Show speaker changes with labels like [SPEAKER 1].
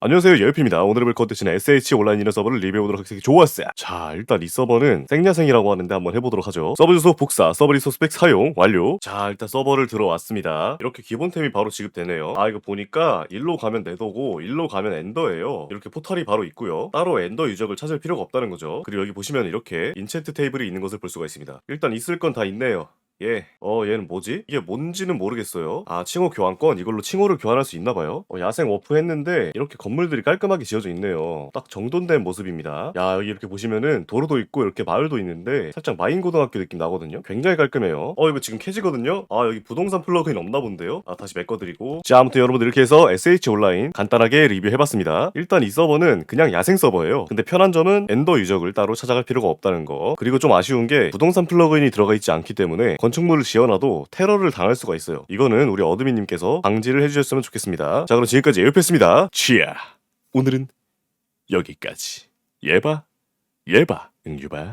[SPEAKER 1] 안녕하세요. 예유피입니다. 오늘 볼 컨텐츠는 SH 온라인이라는 서버를 리뷰해보도록 하겠습니다. 좋았어요. 자 일단 이 서버는 생야생이라고 하는데 한번 해보도록 하죠. 서버 주소 복사 서버 리소스 스펙 사용 완료. 자 일단 서버를 들어왔습니다. 이렇게 기본템이 바로 지급되네요. 아 이거 보니까 일로 가면 네더고 일로 가면 엔더예요. 이렇게 포털이 바로 있고요. 따로 엔더 유적을 찾을 필요가 없다는 거죠. 그리고 여기 보시면 이렇게 인챈트 테이블이 있는 것을 볼 수가 있습니다. 일단 있을 건 다 있네요 예. 어, 얘는 뭐지? 이게 뭔지는 모르겠어요. 아, 칭호 교환권? 이걸로 칭호를 교환할 수 있나 봐요. 어, 야생 워프 했는데, 이렇게 건물들이 깔끔하게 지어져 있네요. 딱 정돈된 모습입니다. 야, 여기 이렇게 보시면은 도로도 있고, 이렇게 마을도 있는데, 살짝 마인고등학교 느낌 나거든요? 굉장히 깔끔해요. 어, 이거 지금 캐지거든요? 아, 여기 부동산 플러그인 없나 본데요? 아, 다시 메꿔드리고. 자, 아무튼 여러분들 이렇게 해서 SH 온라인 간단하게 리뷰해봤습니다. 일단 이 서버는 그냥 야생 서버예요. 근데 편한 점은 엔더 유적을 따로 찾아갈 필요가 없다는 거. 그리고 좀 아쉬운 게 부동산 플러그인이 들어가 있지 않기 때문에 건축물을 지어놔도 테러를 당할 수가 있어요. 이거는 우리 어드민님께서 방지를 해주셨으면 좋겠습니다. 자 그럼 지금까지 에어패스입니다. 치아 오늘은 여기까지. 예바 예바 응유바